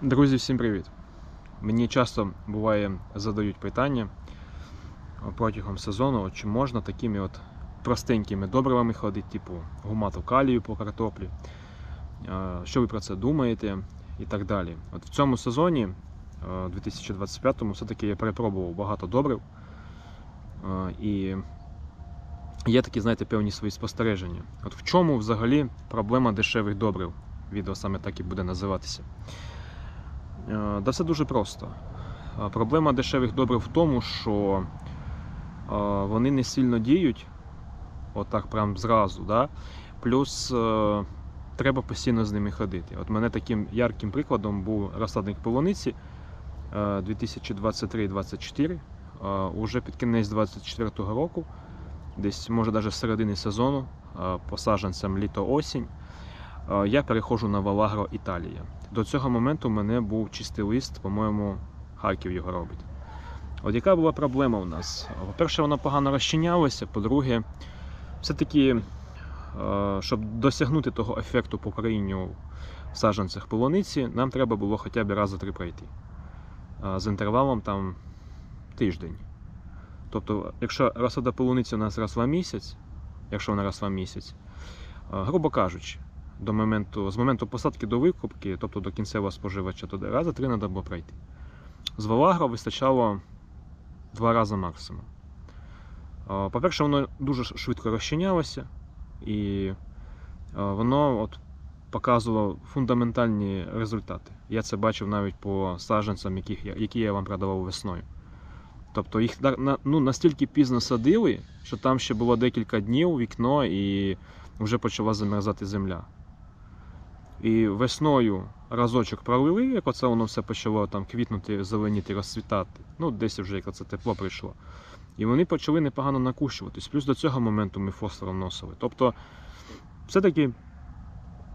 Друзі, всім привіт! Мені часто буває задають питання протягом сезону, чи можна такими от простенькими добривами ходити, типу гумату калію по картоплі. Що ви про це думаєте і так далі. От в цьому сезоні, е, 2025-му, все-таки я перепробував багато добрив. І є такі, знаєте, певні свої спостереження. От в чому взагалі проблема дешевих добрив? Відео саме так і буде називатися. Е, Да все дуже просто. Е, Проблема дешевих добрив в тому, що е, вони не сильно діють, отак прям зразу. Да? Плюс треба постійно з ними ходити. От мене таким ярким прикладом був розсадник полуниці е, 2023-2024. Е, Уже під кінець 2024 року, десь може навіть середини сезону, е, літо-осінь, я переходжу на Валагро Італія. До цього моменту в мене був чистий лист, по-моєму, Харків його робить. От яка була проблема у нас? По-перше, вона погано розчинялася, по-друге, все-таки, е, щоб досягнути того ефекту по корінню в саджанцях полуниці, нам треба було хоча б раз за три пройти. Е, З інтервалом там тиждень. Тобто, якщо розсада полуниці у нас росла місяць, якщо вона росла місяць, е, грубо кажучи, до моменту, з моменту посадки до викупки, тобто до кінцевого споживача, то рази три треба було пройти. З Валагро вистачало два рази максимум. По-перше, воно дуже швидко розчинялося, і воно от показувало фундаментальні результати. Я це бачив навіть по саджанцям, які я вам продавав весною. Тобто їх ну, настільки пізно садили, що там ще було декілька днів вікно і вже почала замерзати земля. І весною разочок пролили, як оце воно все почало там квітнути, зеленіти, розцвітати. Ну, десь вже як це тепло прийшло. І вони почали непогано накущуватись. Плюс до цього моменту ми фосфор вносили. Тобто, все-таки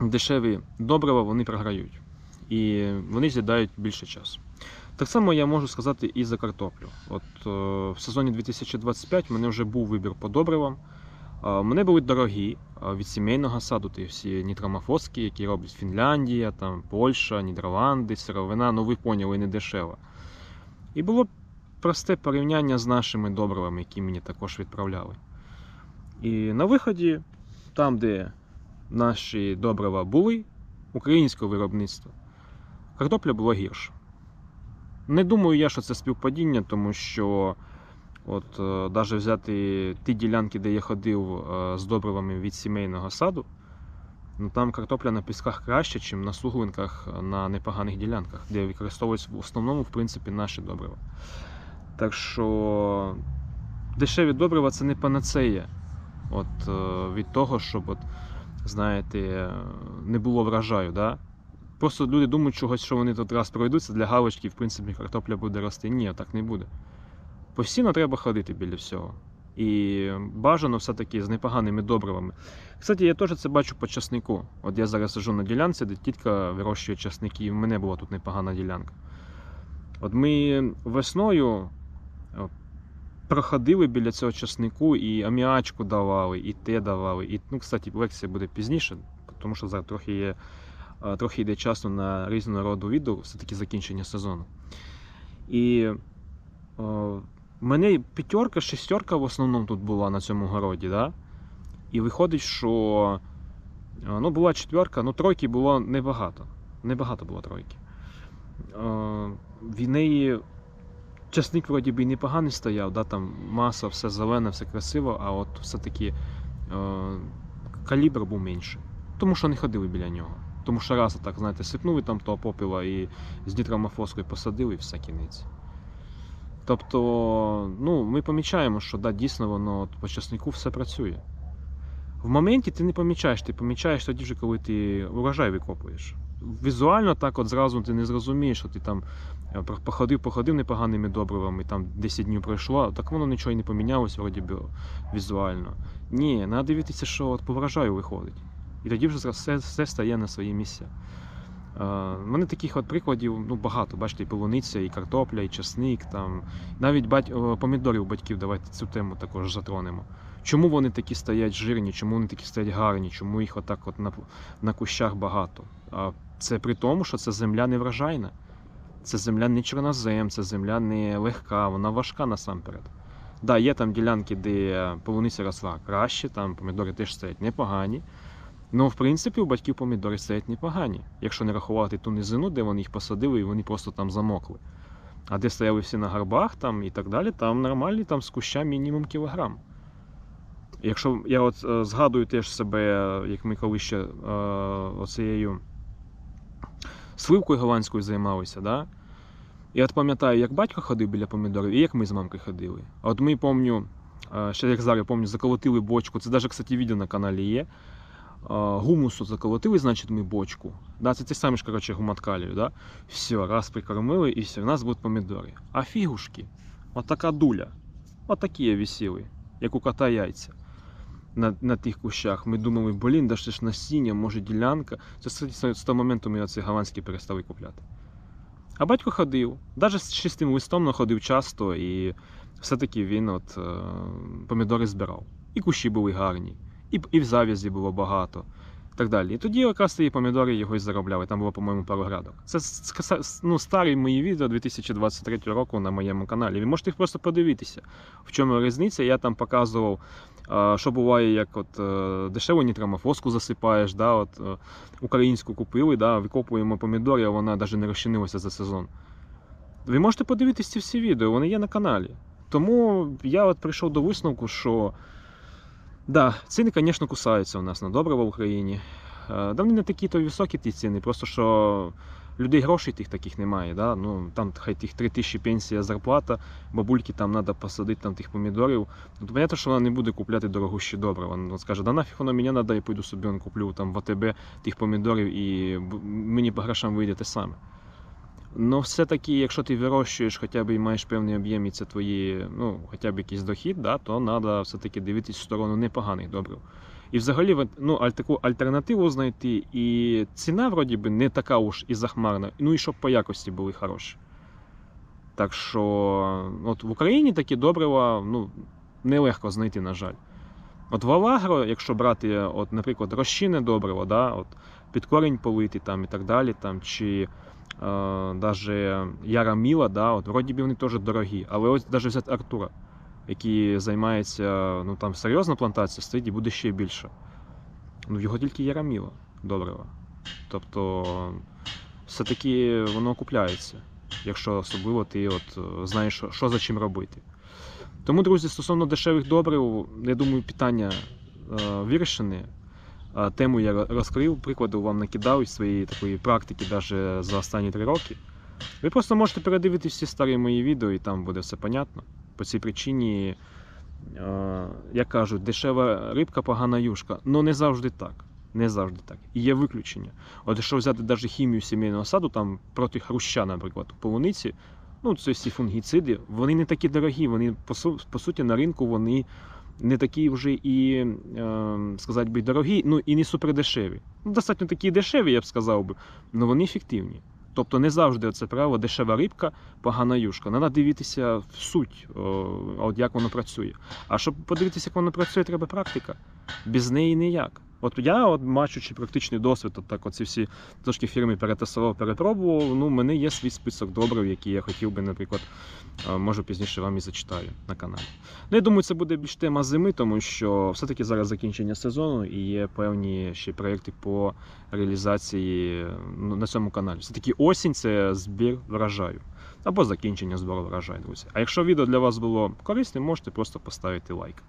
дешеві добрива вони програють. І вони з'їдають більше часу. Так само я можу сказати і за картоплю. От е, в сезоні 2025 в мене вже був вибір по добривам. Мене були дорогі від сімейного саду, ті всі нітромофоски, які роблять Фінляндія, там, Польща, Нідерланди, сировина, ну ви поняли, не дешева. І було просте порівняння з нашими добривами, які мені також відправляли. І на виході, там, де наші добрива були, українського виробництва, картопля була гірша. Не думаю я, що це співпадіння, тому що От навіть взяти ті ділянки, де я ходив е, з добривами від сімейного саду, ну там картопля на пісках краще, ніж на суглинках на непоганих ділянках, де використовуються в основному в принципі, наші добрива. Так що дешеві добрива це не панацея от, е, від того, щоб, от, знаєте, е, не було врожаю. Да? Просто люди думають, чогось, що вони тут раз пройдуться для галочки, в принципі, картопля буде рости. Ні, так не буде. Постійно треба ходити біля всього. І бажано все-таки з непоганими добривами. Кстати, я теж це бачу по часнику. От я зараз сижу на ділянці, де тітка вирощує часники, і в мене була тут непогана ділянка. От ми весною е, проходили біля цього часнику і аміачку давали, і те давали. І, ну, кстати, лекція буде пізніше, тому що зараз трохи є. е, Трохи йде часу на різного роду відео, все-таки закінчення сезону. І о, у мене п'ятерка, шестерка в основному тут була на цьому городі, да? І виходить, що е, ну, була четверка, ну тройки було небагато. Небагато було тройки. Е, В неї часник вроді і непоганий стояв, да? там маса, все зелене, все красиво, а от все-таки е, калібр був менший. Тому що не ходили біля нього. Тому що раз так, знаєте, сипнули там того попіла і з нітромофоскою посадили і все кінець. Тобто, ну, ми помічаємо, що да, дійсно воно по часнику все працює. В моменті ти не помічаєш, ти помічаєш тоді вже, коли ти урожай викопуєш. Візуально так от зразу ти не зрозумієш, що ти там е, походив, походив непоганими добривами, там 10 днів пройшло, так воно нічого і не помінялось вроді би візуально. Ні, треба дивитися, що от по врожаю виходить. І тоді вже все, все стає на свої місця. Е, У мене таких от прикладів ну, багато. Бачите, і полуниця, і картопля, і часник. Там. Навіть бать... помідорів батьків, давайте цю тему також затронемо. Чому вони такі стоять жирні, чому вони такі стоять гарні, чому їх отак от на, на кущах багато? А Це при тому, що це земля не врожайна. Це земля не чорнозем, це земля не легка, вона важка насамперед. Да, є там ділянки, де полуниця росла краще, там помідори теж стоять непогані. Ну, в принципі, у батьків помідори стоять непогані, якщо не рахувати ту низину, де вони їх посадили і вони просто там замокли. А де стояли всі на горбах там і так далі, там нормальні там з куща мінімум кілограм. Якщо я от е, згадую теж себе, як ми колись ще е, оцією сливкою голландською займалися, да? я от пам'ятаю, як батько ходив біля помідорів і як ми з мамкою ходили. От ми помню, е, ще як зараз помню, заколотили бочку. Це навіть, кстати, відео на каналі є. Е, Гумусу заколотили, значить, ми бочку. Да, це ті самі ж, коротше, гумат да? Все, раз прикормили і все, у нас будуть помідори. А фігушки, от така дуля, от такі висіли, як у кота яйця. На, на тих кущах. Ми думали, блін, да ж насіння, може ділянка. Це кстати, з того моменту ми оці голландські перестали купляти. А батько ходив, навіть з чистим листом ходив часто, і все-таки він от, е, помідори збирав. І кущі були гарні, і, і в зав'язі було багато. і Так далі. І тоді якраз ті помідори його і заробляли. Там було, по-моєму, пару градок. Це ну, старі мої відео 2023 року на моєму каналі. Ви можете їх просто подивитися. В чому різниця? Я там показував, що буває, як от е, дешеву нітрамофоску засипаєш, да, от, е, українську купили, да, викопуємо помідори, а вона навіть не розчинилася за сезон. Ви можете подивитися ці всі відео, вони є на каналі. Тому я от прийшов до висновку, що да, ціни, звісно, кусаються у нас на добрива в Україні. Е, Да вони не такі то високі ті ціни, просто що людей грошей тих таких немає. Да? Ну, там хай тих 3 тисячі пенсія зарплата, бабульки там треба посадити там тих помідорів. Ну, то понятно, що вона не буде купляти дорогущі добрива. Вона скаже, да нафіг воно мені треба, я пойду собі куплю там в АТБ тих помідорів і мені по грошам вийде те саме. Ну, все-таки, якщо ти вирощуєш хоча б і маєш певний об'єм, і це твої, ну, хоча б якийсь дохід, да, то треба все-таки дивитись в сторону непоганих добрив. І взагалі ну, таку альтернативу знайти, і ціна вроді би не така уж і захмарна, ну і щоб по якості були хороші. Так що от в Україні такі добрива ну, нелегко знайти, на жаль. От в Алагро, якщо брати, от, наприклад, розчинне добриво, да, от, під корінь полити там, і так далі, там, чи даже Яра Міла, да, от, вроді би вони теж дорогі. Але ось навіть взяти Артура, який займається ну, там, серйозна плантація, стоїть і буде ще більше. Ну, його тільки Яра Міла добрива. Тобто, все-таки воно окупляється, якщо особливо ти от, е, знаєш, що, що за чим робити. Тому, друзі, стосовно дешевих добрив, я думаю, питання е, вирішене. Тему я розкрив, прикладу вам накидав із своєї такої практики навіть за останні три роки. Ви просто можете передивитися всі старі мої відео, і там буде все понятно. По цій причині, як кажуть, дешева рибка, погана юшка. Ну не завжди так. Не завжди так. І є виключення. От якщо взяти навіть хімію сімейного саду, там проти хруща, наприклад, у полуниці, ну це всі фунгіциди, вони не такі дорогі, вони по суті на ринку вони не такі вже і, е, сказати би, дорогі, ну і не супердешеві. Ну, достатньо такі дешеві, я б сказав би, але вони ефективні. Тобто не завжди це право дешева рибка, погана юшка. Треба дивитися в суть, от як воно працює. А щоб подивитися, як воно працює, треба практика. Без неї ніяк. От я, от бачучи практичний досвід, от так оці всі трошки фірми перетасував, перепробував. Ну, в мене є свій список добрив, які я хотів би, наприклад, е, може пізніше вам і зачитаю на каналі. Ну, я думаю, це буде більш тема зими, тому що все-таки зараз закінчення сезону і є певні ще проєкти по реалізації ну, на цьому каналі. Все-таки осінь це збір врожаю. Або закінчення збору врожаю, друзі. А якщо відео для вас було корисним, можете просто поставити лайк.